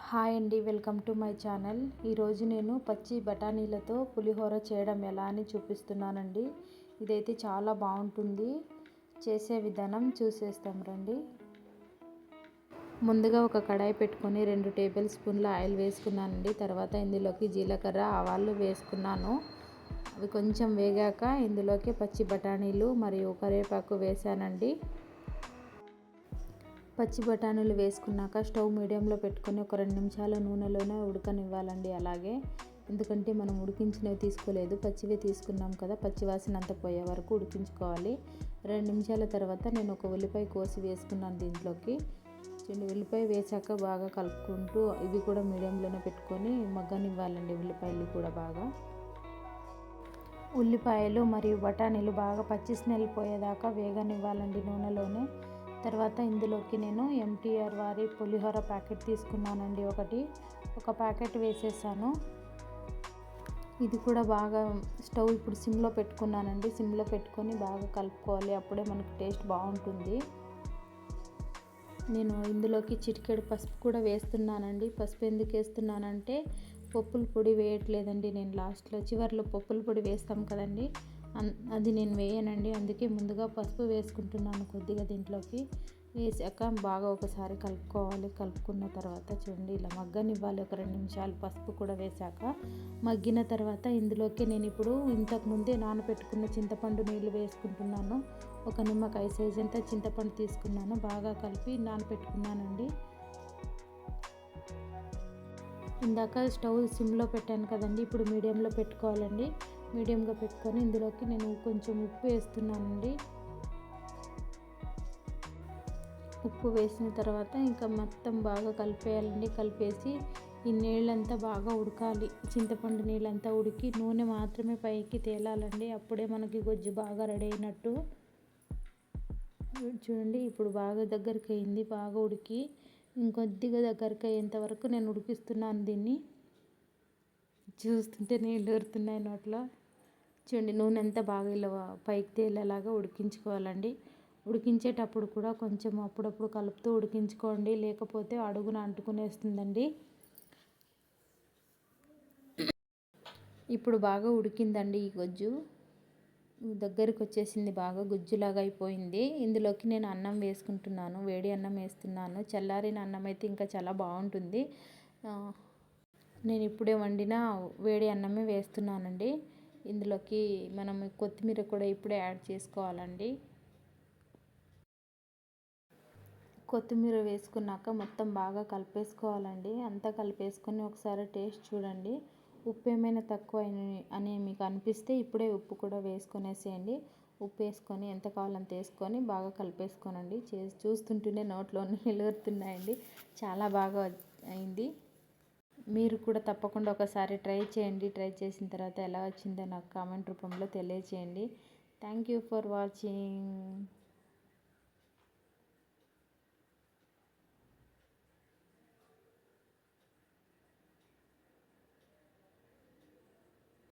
Hi అండి welcome to my channel. ఈరోజు నేను పచ్చి బఠానీలతో పులిహోర చేయడం ఎలా అని చూపిస్తున్నానండి. ఇదైతే చాలా బాగుంటుంది. చేసే విధానం చూసేస్తాం రండి. ముందుగా ఒక కడాయి పెట్టుకొని రెండు టేబుల్ స్పూన్ల ఆయిల్ వేసుకున్నానండి. తర్వాత ఇందులోకి జీలకర్ర ఆవాలు వేసుకున్నాను. అవి కొంచెం వేగాక ఇందులోకి పచ్చి బఠానీలు మరియు కరివేపాకు వేసానండి పచ్చి బఠానీలు వేసుకున్నాక స్టవ్ మీడియంలో పెట్టుకొని ఒక రెండు నిమిషాలు నూనెలోనే ఉడకనివ్వాలండి అలాగే. ఎందుకంటే మనం ఉడికించినవి తీసుకోలేదు పచ్చివే తీసుకున్నాం కదా పచ్చి వాసన అంతా పోయే వరకు ఉడికించుకోవాలి. రెండు నిమిషాల తర్వాత నేను ఒక ఉల్లిపాయ కోసి వేసుకున్నాను దీంట్లోకి. చిన్న ఉల్లిపాయ వేసాక బాగా కలుపుకుంటూ ఇవి కూడా మీడియంలోనే పెట్టుకొని మగ్గనివ్వాలండి ఉల్లిపాయలు కూడా బాగా. ఉల్లిపాయలు మరియు బఠానీలు బాగా పచ్చి స్మెల్ పోయేదాకా వేగనివ్వాలండి నూనెలోనే. తర్వాత ఇందులోకి నేను ఎంటీఆర్ వారి పులిహోర ప్యాకెట్ తీసుకున్నానండి ఒకటి. ఒక ప్యాకెట్ వేసేసాను. ఇది కూడా బాగా స్టవ్ ఇప్పుడు సిమ్లో పెట్టుకున్నానండి. సిమ్లో పెట్టుకొని బాగా కలుపుకోవాలి. అప్పుడే మనకి టేస్ట్ బాగుంటుంది. నేను ఇందులోకి చిటికెడు పసుపు కూడా వేస్తున్నానండి. పసుపు ఎందుకు వేస్తున్నానంటే పప్పుల పొడి వేయట్లేదండి నేను లాస్ట్లో. చివరిలో పప్పుల పొడి వేస్తాం కదండి. అది నేను వేయనండి. అందుకే ముందుగా పసుపు వేసుకుంటున్నాను కొద్దిగా దీంట్లోకి. వేసాక బాగా ఒకసారి కలుపుకోవాలి. కలుపుకున్న తర్వాత చూడండి ఇలా మగ్గనివ్వాలి. ఒక రెండు నిమిషాలు పసుపు కూడా వేసాక మగ్గిన తర్వాత ఇందులోకి నేను ఇప్పుడు ఇంతకుముందే నానబెట్టుకున్న చింతపండు నీళ్ళు వేసుకుంటున్నాను. ఒక నిమ్మకాయ సైజ్ అంతా చింతపండు తీసుకున్నాను. బాగా కలిపి నానబెట్టుకున్నానండి. ఇందాక స్టవ్ సిమ్లో పెట్టాను కదండి. ఇప్పుడు మీడియంలో పెట్టుకోవాలండి. మీడియంగా పెట్టుకొని ఇందులోకి నేను కొంచెం ఉప్పు వేస్తున్నానండి. ఉప్పు వేసిన తర్వాత ఇంకా మొత్తం బాగా కలిపేయాలండి. కలిపేసి ఈ నీళ్ళంతా బాగా ఉడకాలి. చింతపండు నీళ్ళంతా ఉడికి నూనె మాత్రమే పైకి తేలాలండి. అప్పుడే మనకి గొజ్జు బాగా రెడీ అయినట్టు. చూడండి ఇప్పుడు బాగా దగ్గరికి అయింది బాగా ఉడికి. ఇంకొద్దిగా దగ్గరికి అయ్యేంత వరకు నేను ఉడికిస్తున్నాను దీన్ని. చూస్తుంటే నీళ్ళు ఊరుతున్నాయి నోట్లో. చూడండి నూనె అంతా బాగా ఇలా పైకి తేలేలాగా ఉడికించుకోవాలండి. ఉడికించేటప్పుడు కూడా కొంచెం అప్పుడప్పుడు కలుపుతూ ఉడికించుకోండి లేకపోతే అడుగున అంటుకునేస్తుందండి. ఇప్పుడు బాగా ఉడికిందండి ఈ గొజ్జు. దగ్గరికి వచ్చేసింది బాగా గుజ్జులాగా అయిపోయింది. ఇందులోకి నేను అన్నం వేసుకుంటున్నాను వేడి అన్నం వేస్తున్నాను. చల్లారిన అన్నం అయితే ఇంకా చాలా బాగుంటుంది. నేను ఇప్పుడే వండిన వేడి అన్నమే వేస్తున్నానండి. ఇందులోకి మనం కొత్తిమీర కూడా ఇప్పుడే యాడ్ చేసుకోవాలండి. కొత్తిమీర వేసుకున్నాక మొత్తం బాగా కలిపేసుకోవాలండి. అంతా కలిపేసుకొని ఒకసారి టేస్ట్ చూడండి. ఉప్పు ఏమైనా తక్కువ అని మీకు అనిపిస్తే ఇప్పుడే ఉప్పు కూడా వేసుకొనేసేయండి. ఉప్పు వేసుకొని ఎంత కావాలంత వేసుకొని బాగా కలిపేసుకోనండి. చేసి చూస్తుంటేనే నోట్లో నీళ్ళూరుతున్నాయండి చాలా బాగా అయింది. మీరు కూడా తప్పకుండా ఒకసారి ట్రై చేయండి. ట్రై చేసిన తర్వాత ఎలా వచ్చిందో నాకు కామెంట్ రూపంలో తెలియచేయండి. Thank you for watching.